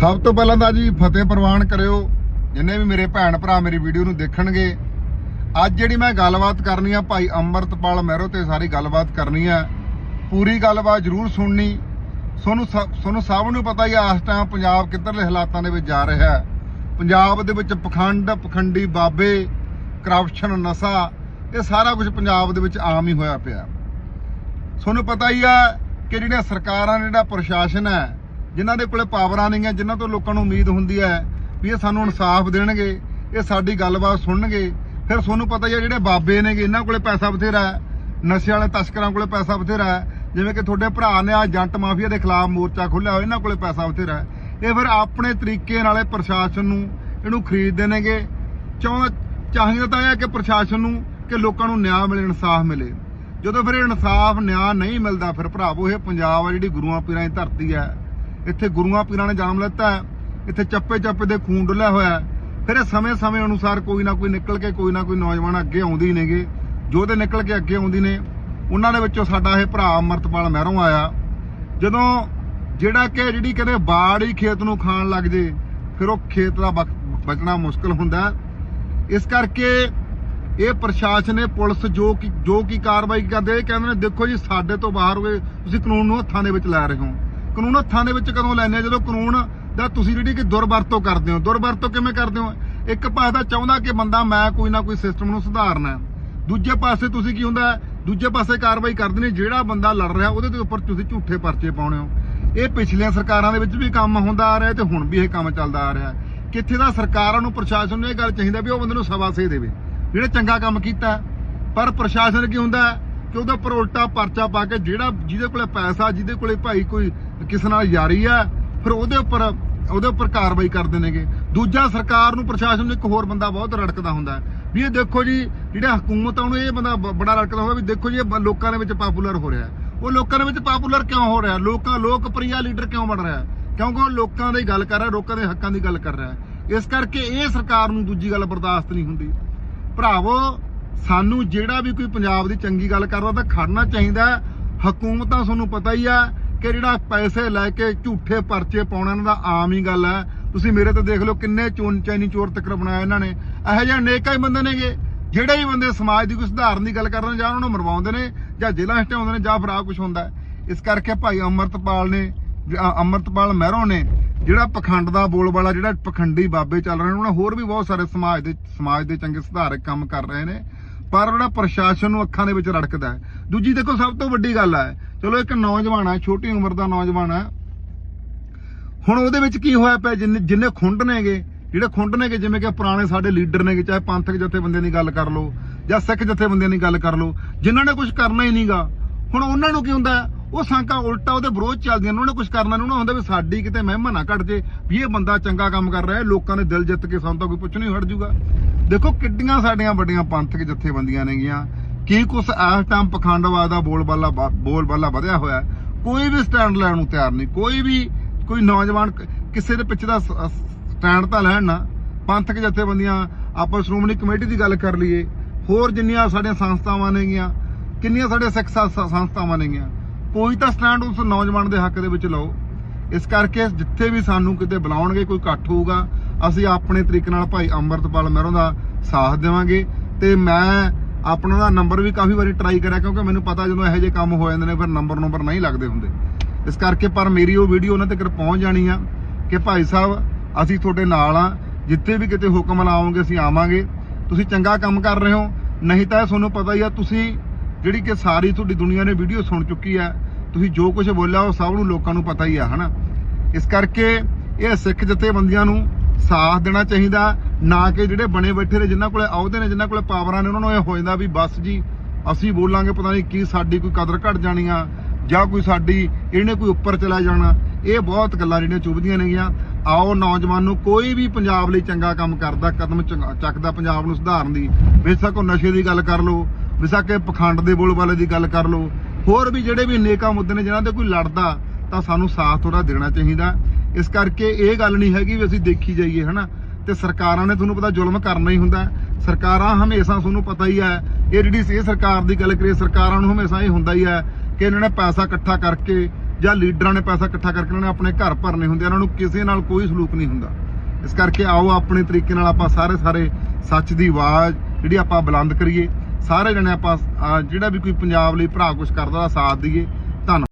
ਸਭ ਤੋਂ ਪਹਿਲਾਂ ਤਾਂ ਜੀ ਫਤਿਹ ਪ੍ਰਵਾਨ ਕਰਿਓ। ਜਿੰਨੇ ਵੀ ਮੇਰੇ ਭੈਣ ਭਰਾ ਮੇਰੀ ਵੀਡੀਓ ਨੂੰ ਦੇਖਣਗੇ, ਅੱਜ ਜਿਹੜੀ ਮੈਂ ਗੱਲਬਾਤ ਕਰਨੀ ਆ, ਭਾਈ ਅੰਮ੍ਰਿਤਪਾਲ ਮਹਿਰੋ ਤੇ ਸਾਰੀ ਗੱਲਬਾਤ ਕਰਨੀ ਆ, ਪੂਰੀ ਗੱਲਬਾਤ ਜ਼ਰੂਰ ਸੁਣਨੀ। ਤੁਹਾਨੂੰ ਸਭ ਤੁਹਾਨੂੰ ਸਭ ਨੂੰ ਪਤਾ ਹੀ ਆ, ਇਸ ਟਾਈਮ ਪੰਜਾਬ ਕਿੱਧਰਲੇ ਹਾਲਾਤਾਂ ਦੇ ਵਿੱਚ ਜਾ ਰਿਹਾ ਹੈ। ਪੰਜਾਬ ਦੇ ਵਿੱਚ ਪਖੰਡ, ਪਖੰਡੀ ਬਾਬੇ ਕਰਪਸ਼ਨ ਨਸ਼ਾ, ਇਹ ਸਾਰਾ ਕੁਝ ਪੰਜਾਬ ਦੇ ਵਿੱਚ ਆਮ ਹੀ ਹੋਇਆ ਪਿਆ। ਤੁਹਾਨੂੰ ਪਤਾ ਹੀ ਆ ਕਿ ਜਿਹੜੀਆਂ ਸਰਕਾਰਾਂ ਨੇ ਜਿਹੜਾ ਪ੍ਰਸ਼ਾਸਨ ਹੈ ਜਿਨ੍ਹਾਂ ਦੇ ਕੋਲੇ ਪਾਵਰਾਂ ਨਹੀਂ ਹੈ, ਜਿਨ੍ਹਾਂ ਤੋਂ ਲੋਕਾਂ ਨੂੰ ਉਮੀਦ ਹੁੰਦੀ ਹੈ ਵੀ ਇਹ ਸਾਨੂੰ ਇਨਸਾਫ ਦੇਣਗੇ, ਇਹ ਸਾਡੀ ਗੱਲਬਾਤ ਸੁਣਨਗੇ, ਫਿਰ ਤੁਹਾਨੂੰ ਪਤਾ ਹੀ ਹੈ ਜਿਹੜੇ ਬਾਬੇ ਨੇਗੇ, ਇਹਨਾਂ ਕੋਲੇ ਪੈਸਾ ਬਥੇਰਾ ਹੈ ਨਸ਼ੇ ਵਾਲੇ ਤਸਕਰਾਂ ਕੋਲੇ ਪੈਸਾ ਬਥੇਰਾ ਹੈ, ਜਿਵੇਂ ਕਿ ਤੁਹਾਡੇ ਭਰਾ ਨੇ ਆ ਜੰਟ ਮਾਫੀਆ ਦੇ ਖਿਲਾਫ ਮੋਰਚਾ ਖੋਲ੍ਹਿਆ ਹੋਇਆ, ਇਹਨਾਂ ਕੋਲੇ ਪੈਸਾ ਬਥੇਰਾ ਹੈ। ਇਹ ਫਿਰ ਆਪਣੇ ਤਰੀਕੇ ਨਾਲੇ ਪ੍ਰਸ਼ਾਸਨ ਨੂੰ ਇਹਨੂੰ ਖਰੀਦਦੇ ਨੇਗੇ ਚਾਹੁੰਦਾ ਚਾਹੀਦਾ ਤਾਂ ਇਹ ਹੈ ਕਿ ਪ੍ਰਸ਼ਾਸਨ ਨੂੰ ਕਿ ਲੋਕਾਂ ਨੂੰ ਨਿਆਂ ਮਿਲੇ, ਇਨਸਾਫ ਮਿਲੇ। ਜਦੋਂ ਫਿਰ ਇਹ ਇਨਸਾਫ, ਨਿਆਂ ਨਹੀਂ ਮਿਲਦਾ, ਫਿਰ ਭਰਾਵੋ, ਇਹ ਪੰਜਾਬ ਆ ਜਿਹੜੀ ਗੁਰੂਆਂ ਪੀਰਾਂ ਦੀ ਧਰਤੀ ਹੈ। ਇੱਥੇ ਗੁਰੂਆਂ ਪੀਰਾਂ ਨੇ ਜਨਮ ਲਿੱਤਾ ਹੈ। ਇੱਥੇ ਚੱਪੇ ਚੱਪੇ ਦੇ ਖੂਨ ਡੁੱਲਿਆ ਹੋਇਆ ਹੈ। ਫਿਰ ਇਹ ਸਮੇਂ-ਸਮੇਂ ਅਨੁਸਾਰ ਕੋਈ ਨਾ ਕੋਈ ਨਿਕਲ ਕੇ ਕੋਈ ਨਾ ਕੋਈ ਨੌਜਵਾਨ ਅੱਗੇ ਆਉਂਦੇ ਹੀ ਨੇਗੇ। ਜੋ ਤੇ ਨਿਕਲ ਕੇ ਅੱਗੇ ਆਉਂਦੇ ਨੇ, ਉਹਨਾਂ ਦੇ ਵਿੱਚੋਂ ਸਾਡਾ ਇਹ ਭਰਾ ਅਮਰਤਪਾਲ ਮਹਿਰੋਂ ਆਇਆ। ਜਦੋਂ ਜਿਹੜਾ ਕਿ ਜਿਹੜੀ ਕਹਿੰਦੇ ਬਾੜ ਹੀ ਖੇਤ ਨੂੰ ਖਾਣ ਲੱਗ ਜੇ, ਫਿਰ ਉਹ ਖੇਤ ਦਾ ਬਚਣਾ ਮੁਸ਼ਕਲ ਹੁੰਦਾ ਇਸ ਕਰਕੇ ਇਹ ਪ੍ਰਸ਼ਾਸਨ ਨੇ ਪੁਲਿਸ ਜੋ ਕਿ, ਜੋ ਕੀ ਕਾਰਵਾਈ ਕਰਦੇ ਇਹ ਕਹਿੰਦੇ ਨੇ, ਦੇਖੋ ਜੀ, ਸਾਡੇ ਤੋਂ ਬਾਹਰ ਹੋਏ, ਤੁਸੀਂ ਕਾਨੂੰਨ ਨੂੰ ਹੱਥਾਂ ਦੇ ਵਿੱਚ ਲੈ ਰਹੇ ਹੋ। ਕਾਨੂੰਨ ਹੱਥਾਂ ਦੇ ਵਿੱਚ ਕਦੋਂ ਲੈਣੇ ਆ? ਜਦੋਂ ਕਾਨੂੰਨ ਦਾ ਤੁਸੀਂ ਜਿਹੜੀ ਕਿ ਦੁਰਵਰਤੋਂ ਕਰਦੇ ਹੋ। ਦੁਰਵਰਤੋਂ ਕਿਵੇਂ ਕਰਦੇ ਹੋ? ਇੱਕ ਪਾਸੇ ਤਾਂ ਚਾਹੁੰਦਾ ਕਿ ਬੰਦਾ ਮੈਂ ਕੋਈ ਨਾ ਕੋਈ ਸਿਸਟਮ ਨੂੰ ਸੁਧਾਰਨਾ ਦੂਜੇ ਪਾਸੇ ਤੁਸੀਂ ਕੀ ਹੁੰਦਾ ਦੂਜੇ ਪਾਸੇ ਕਾਰਵਾਈ ਕਰਦੇ ਨੇ, ਜਿਹੜਾ ਬੰਦਾ ਲੜ ਰਿਹਾ, ਉਹਦੇ ਦੇ ਉੱਪਰ ਤੁਸੀਂ ਝੂਠੇ ਪਰਚੇ ਪਾਉਣੇ ਹੋ। ਇਹ ਪਿਛਲੀਆਂ ਸਰਕਾਰਾਂ ਦੇ ਵਿੱਚ ਵੀ ਕੰਮ ਹੁੰਦਾ ਆ ਰਿਹਾ ਤੇ ਹੁਣ ਵੀ ਇਹ ਕੰਮ ਚੱਲਦਾ ਆ ਰਿਹਾ ਕਿੱਥੇ ਦਾ ਸਰਕਾਰਾਂ ਨੂੰ, ਪ੍ਰਸ਼ਾਸਨ ਨੂੰ ਇਹ ਗੱਲ ਚਾਹੀਦਾ ਵੀ ਉਹ ਬੰਦੇ ਨੂੰ ਸਵਾ ਸੇ ਦੇਵੇ। ਜਿਹੜੇ ਚੰਗਾ ਕੰਮ ਕੀਤਾ ਪਰ ਪ੍ਰਸ਼ਾਸਨ ਕੀ ਹੁੰਦਾ ਕਿ ਉਹਦੇ ਉੱਪਰ ਉਲਟਾ ਪਰਚਾ ਪਾ ਕੇ ਜਿਹੜਾ ਜਿਹਦੇ ਕੋਲੇ ਪੈਸਾ, ਜਿਹਦੇ ਕੋਲੇ ਭਾਈ ਕੋਈ ਕਿਸੇ ਨਾਲ ਯਾਰੀ ਆ, ਫਿਰ ਉਹਦੇ ਉੱਪਰ ਉਹਦੇ ਉੱਪਰ ਕਾਰਵਾਈ ਕਰਦੇ ਨੇਗੇ ਦੂਜਾ ਸਰਕਾਰ ਨੂੰ ਪ੍ਰਸ਼ਾਸਨ ਨੂੰ ਇੱਕ ਹੋਰ ਬੰਦਾ ਬਹੁਤ ਰੜਕਦਾ ਹੁੰਦਾ ਵੀ ਇਹ ਦੇਖੋ ਜੀ, ਜਿਹੜਾ ਹਕੂਮਤ ਆ ਉਹਨੂੰ ਇਹ ਬੰਦਾ ਬੜਾ ਰੜਕਦਾ ਹੁੰਦਾ ਵੀ ਦੇਖੋ ਜੀ, ਇਹ ਲੋਕਾਂ ਦੇ ਵਿੱਚ ਪਪੂਲਰ ਹੋ ਰਿਹਾ ਉਹ ਲੋਕਾਂ ਦੇ ਵਿੱਚ ਪਪੂਲਰ ਕਿਉਂ ਹੋ ਰਿਹਾ? ਲੋਕਾਂ, ਲੋਕਪ੍ਰਿਆ ਲੀਡਰ ਕਿਉਂ ਬਣ ਰਿਹਾ ਕਿਉਂਕਿ ਉਹ ਲੋਕਾਂ ਦੀ ਗੱਲ ਕਰ ਰਿਹਾ, ਲੋਕਾਂ ਦੇ ਹੱਕਾਂ ਦੀ ਗੱਲ ਕਰ ਰਿਹਾ ਇਸ ਕਰਕੇ ਇਹ ਸਰਕਾਰ ਨੂੰ ਦੂਜੀ ਗੱਲ ਬਰਦਾਸ਼ਤ ਨਹੀਂ ਹੁੰਦੀ। ਭਰਾਵੋ ਸਾਨੂੰ ਜਿਹੜਾ ਵੀ ਕੋਈ ਪੰਜਾਬ ਦੀ ਚੰਗੀ ਗੱਲ ਕਰਦਾ ਤਾਂ ਖੜਨਾ ਚਾਹੀਦਾ ਹਕੂਮਤਾਂ ਤੁਹਾਨੂੰ ਪਤਾ ਹੀ ਆ ਕਿ ਜਿਹੜਾ ਪੈਸੇ ਲੈ ਕੇ ਝੂਠੇ ਪਰਚੇ ਪਾਉਣਾ ਇਹਨਾਂ ਦਾ ਆਮ ਹੀ ਗੱਲ ਹੈ। ਤੁਸੀਂ ਮੇਰੇ ਤੇ ਦੇਖ ਲਓ ਕਿੰਨੇ ਚੋਨ ਚੈਨੀ ਚੋਰ ਤੱਕਰ ਬਣਾਇਆ ਇਹਨਾਂ ਨੇ। ਇਹੋ ਜਿਹੇ ਨੇਕਾ ਹੀ ਬੰਦੇ ਨੇਗੇ, ਜਿਹੜੇ ਹੀ ਬੰਦੇ ਸਮਾਜ ਦੀ ਕੋਈ ਸੁਧਾਰਨ ਦੀ ਗੱਲ ਕਰਨ ਜਾਂ ਉਹਨਾਂ ਨੂੰ ਮਰਵਾਉਂਦੇ ਨੇ ਜਾਂ ਜੇਲ੍ਹਾਂ ਹਟਾਉਂਦੇ ਨੇ ਜਾਂ ਫਿਰ ਆ ਕੁਝ ਹੁੰਦਾ ਇਸ ਕਰਕੇ ਭਾਈ ਅਮਰਤਪਾਲ ਨੇ, ਅ- ਅਮਰਤਪਾਲ ਮਹਿਰੋਂ ਨੇ ਜਿਹੜਾ ਪਖੰਡ ਦਾ ਬੋਲਬਾਲਾ ਜਿਹੜਾ ਪਖੰਡੀ ਬਾਬੇ ਚੱਲ ਰਹੇ ਨੇ, ਉਹਨਾਂ ਹੋਰ ਵੀ ਬਹੁਤ ਸਾਰੇ ਸਮਾਜ ਦੇ ਸਮਾਜ ਦੇ ਚੰਗੇ ਸੁਧਾਰਕ ਕੰਮ ਕਰ ਰਹੇ ਨੇ। ਪਰ ਜਿਹੜਾ ਪ੍ਰਸ਼ਾਸਨ ਨੂੰ ਅੱਖਾਂ ਦੇ ਵਿੱਚ ਰੜਕਦਾ ਹੈ। ਦੂਜੀ ਦੇਖੋ, ਸਭ ਤੋਂ ਵੱਡੀ ਗੱਲ ਹੈ, ਚਲੋ ਇੱਕ ਨੌਜਵਾਨ ਹੈ, ਛੋਟੀ ਉਮਰ ਦਾ ਨੌਜਵਾਨ ਹੈ। ਹੁਣ ਉਹਦੇ ਵਿੱਚ ਕੀ ਹੋਇਆ ਪਿਆ? ਜਿੰਨੇ ਜਿੰਨੇ ਖੁੰਡ ਨੇਗੇ, ਜਿਹੜੇ ਖੁੰਡ ਨੇਗੇ, ਜਿਵੇਂ ਕਿ ਪੁਰਾਣੇ ਸਾਡੇ ਲੀਡਰ ਨੇਗੇ, ਚਾਹੇ ਪੰਥਕ ਜਥੇਬੰਦੀਆਂ ਦੀ ਗੱਲ ਕਰ ਲਓ, ਜਾਂ ਸਿੱਖ ਜਥੇਬੰਦੀਆਂ ਦੀ ਗੱਲ ਕਰ ਲਓ, ਜਿਨ੍ਹਾਂ ਨੇ ਕੁਝ ਕਰਨਾ ਹੀ ਨਹੀਂਗਾ। ਹੁਣ ਉਹਨਾਂ ਨੂੰ ਕੀ ਹੁੰਦਾ ਉਹ ਸਾਂਕਾ ਉਲਟਾ ਉਹਦੇ ਵਿਰੋਧ ਚੱਲਦੀਆਂ ਨੇ, ਉਹਨਾਂ ਨੇ ਕੁਝ ਕਰਨਾ ਨਹੀਂ। ਉਹਨਾਂ ਹੁੰਦਾ ਵੀ ਸਾਡੀ ਕਿਤੇ ਮਹਿਮਾ ਨਾ ਘਟ ਜੇ, ਵੀ ਇਹ ਬੰਦਾ ਚੰਗਾ ਕੰਮ ਕਰ ਰਿਹਾ ਲੋਕਾਂ ਦੇ ਦਿਲ ਜਿੱਤ ਕੇ ਸਾਨੂੰ ਤਾਂ ਕੋਈ ਪੁੱਛ ਨਹੀਂ ਹਟ ਜੂਗਾ। ਦੇਖੋ ਕਿੱਡੀਆਂ ਸਾਡੀਆਂ ਵੱਡੀਆਂ ਪੰਥਕ ਜਥੇਬੰਦੀਆਂ ਨੇਗੀਆਂ। ਕੀ ਕੁਛ ਇਸ ਟਾਈਮ ਪਖੰਡਵਾਦ ਦਾ ਬੋਲਬਾਲਾ ਬੋਲਬਾਲਾ ਵਧਿਆ ਹੋਇਆ ਕੋਈ ਵੀ ਸਟੈਂਡ ਲੈਣ ਨੂੰ ਤਿਆਰ ਨਹੀਂ। ਕੋਈ ਵੀ, ਕੋਈ ਨੌਜਵਾਨ ਕਿਸੇ ਦੇ ਪਿੱਛੇ ਦਾ ਸਟੈਂਡ ਤਾਂ ਲੈਣ ਨਾ। ਪੰਥਕ ਜਥੇਬੰਦੀਆਂ ਆਪਾਂ ਸ਼੍ਰੋਮਣੀ ਕਮੇਟੀ ਦੀ ਗੱਲ ਕਰ ਲਈਏ। ਹੋਰ ਜਿੰਨੀਆਂ ਸਾਡੀਆਂ ਸੰਸਥਾਵਾਂ ਨੇਗੀਆਂ, ਕਿੰਨੀਆਂ ਸਾਡੇ ਸਿੱਖ ਸੰਸਥਾਵਾਂ ਨੇਗੀਆਂ। ਕੋਈ ਤਾਂ ਸਟੈਂਡ ਉਸ ਨੌਜਵਾਨ ਦੇ ਹੱਕ ਦੇ ਵਿੱਚ ਲਓ। ਇਸ ਕਰਕੇ ਜਿੱਥੇ ਵੀ ਸਾਨੂੰ ਕਿਤੇ ਬੁਲਾਉਣਗੇ, ਕੋਈ ਇਕੱਠ ਹੋਊਗਾ ਅਸੀਂ ਆਪਣੇ ਤਰੀਕੇ ਨਾਲ ਭਾਈ ਅੰਮ੍ਰਿਤਪਾਲ ਮਹਿਰੋਂ ਦਾ ਸਾਥ ਦੇਵਾਂਗੇ ਤੇ ਮੈਂ ਆਪਣਾ ਦਾ ਨੰਬਰ ਵੀ ਕਾਫੀ ਵਾਰੀ ਟਰਾਈ ਕਰਿਆ ਕਿਉਂਕਿ ਮੈਨੂੰ ਪਤਾ ਜਦੋਂ ਇਹੋ ਜਿਹੇ ਕੰਮ ਹੋ ਜਾਂਦੇ ਨੇ, ਫਿਰ ਨੰਬਰ ਨੰਬਰ ਨਹੀਂ ਲੱਗਦੇ ਹੁੰਦੇ। ਇਸ ਕਰਕੇ ਪਰ ਮੇਰੀ ਉਹ ਵੀਡੀਓ ਉਹਨਾਂ ਤੱਕ ਪਹੁੰਚ ਜਾਣੀ ਆ ਕਿ ਭਾਈ ਸਾਹਿਬ, ਅਸੀਂ ਤੁਹਾਡੇ ਨਾਲ ਆ, ਜਿੱਥੇ ਵੀ ਕਿਤੇ ਹੁਕਮ ਲਾਓਗੇ ਅਸੀਂ ਆਵਾਂਗੇ। ਤੁਸੀਂ ਚੰਗਾ ਕੰਮ ਕਰ ਰਹੇ ਹੋ, ਨਹੀਂ ਤਾਂ ਇਹ ਤੁਹਾਨੂੰ ਪਤਾ ਹੀ ਆ, ਤੁਸੀਂ ਜਿਹੜੀ ਕਿ ਸਾਰੀ ਤੁਹਾਡੀ ਦੁਨੀਆ ਨੇ ਵੀਡੀਓ ਸੁਣ ਚੁੱਕੀ ਆ, ਤੁਸੀਂ ਜੋ ਕੁਝ ਬੋਲਿਆ ਉਹ ਸਭ ਨੂੰ ਲੋਕਾਂ ਨੂੰ ਪਤਾ ਹੀ ਆ, ਹਨਾ? ਇਸ ਕਰਕੇ ਇਹ ਸਿੱਖ ਜਥੇਬੰਦੀਆਂ ਨੂੰ ਸਾਥ ਦੇਣਾ ਚਾਹੀਦਾ, ਨਾ ਕਿ ਜਿਹੜੇ ਬਣੇ ਬੈਠੇ ਨੇ, ਜਿਨ੍ਹਾਂ ਕੋਲੇ ਅਹੁਦੇ ਨੇ, ਜਿਨ੍ਹਾਂ ਕੋਲੇ ਪਾਵਰਾਂ ਨੇ, ਉਹਨਾਂ ਨੂੰ ਇਹ ਹੋ ਜਾਂਦਾ ਵੀ ਬਸ ਜੀ, ਅਸੀਂ ਬੋਲਾਂਗੇ ਪਤਾ ਨਹੀਂ ਕੀ ਸਾਡੀ ਕੋਈ ਕਦਰ ਘਟ ਜਾਣੀ ਆ, ਜਾਂ ਕੋਈ ਸਾਡੀ ਇਹਨੇ ਕੋਈ ਉੱਪਰ ਚਲਾ ਜਾਣਾ। ਇਹ ਬਹੁਤ ਗੱਲਾਂ ਜਿਹੜੀਆਂ ਚੁਭਦੀਆਂ ਨੇਗੀਆਂ। ਆਓ ਨੌਜਵਾਨ ਨੂੰ ਕੋਈ ਵੀ ਪੰਜਾਬ ਲਈ ਚੰਗਾ ਕੰਮ ਕਰਦਾ, ਕਦਮ ਚੱਕਦਾ ਪੰਜਾਬ ਨੂੰ ਸੁਧਾਰਨ ਦੀ। ਬੇਸ਼ੱਕ ਉਹ ਨਸ਼ੇ ਦੀ ਗੱਲ ਕਰ ਲਓ, ਬੇਸ਼ੱਕ ਇਹ ਪਖੰਡ ਦੇ ਬੋਲਬਾਲੇ ਦੀ ਗੱਲ ਕਰ ਲਓ। ਹੋਰ ਵੀ ਜਿਹੜੇ ਵੀ ਨੇਕਾਂ ਮੁੱਦੇ ਨੇ, ਜਿਨ੍ਹਾਂ ਤੇ ਕੋਈ ਲੜਦਾ, ਤਾਂ ਸਾਨੂੰ ਸਾਥ ਥੋੜਾ ਦੇਣਾ ਚਾਹੀਦਾ। ਇਸ ਕਰਕੇ ਇਹ ਗੱਲ ਨਹੀਂ ਹੈਗੀ ਵੀ ਅਸੀਂ ਦੇਖੀ ਜਾਈਏ, ਹਨਾ? ਤੇ ਸਰਕਾਰਾਂ ਨੇ ਤੁਹਾਨੂੰ ਪਤਾ ਜ਼ੁਲਮ ਕਰਨਾ ਹੀ ਹੁੰਦਾ। ਸਰਕਾਰਾਂ ਹਮੇਸ਼ਾ ਤੁਹਾਨੂੰ ਪਤਾ ਹੀ ਹੈ, ਇਹ ਜਿਹੜੀ ਇਹ ਸਰਕਾਰ ਦੀ ਗੱਲ ਕਰੀਏ, ਸਰਕਾਰਾਂ ਨੂੰ ਹਮੇਸ਼ਾ ਇਹ ਹੁੰਦਾ ਹੀ ਹੈ ਕਿ ਇਹਨਾਂ ਨੇ ਪੈਸਾ ਇਕੱਠਾ ਕਰਕੇ ਜਾਂ ਲੀਡਰਾਂ ਨੇ ਪੈਸਾ ਇਕੱਠਾ ਕਰਕੇ ਇਹਨਾਂ ਨੇ ਆਪਣੇ ਘਰ ਭਰਨੇ ਹੁੰਦੇ ਇਹਨਾਂ ਨੂੰ ਕਿਸੇ ਨਾਲ ਕੋਈ ਸਲੂਕ ਨਹੀਂ ਹੁੰਦਾ। ਇਸ ਕਰਕੇ ਆਓ ਆਪਣੇ ਤਰੀਕੇ ਨਾਲ ਆਪਾਂ ਸਾਰੇ ਸਾਰੇ ਸੱਚ ਦੀ ਆਵਾਜ਼ ਜਿਹੜੀ ਆਪਾਂ ਬੁਲੰਦ ਕਰੀਏ। ਸਾਰੇ ਜਣੇ ਆਪਾਂ ਜਿਹੜਾ ਵੀ ਕੋਈ ਪੰਜਾਬ ਲਈ ਭਰਾ ਕੁਝ ਕਰਦਾ ਦਾ ਸਾਥ ਦਈਏ। ਧੰਨਵਾਦ।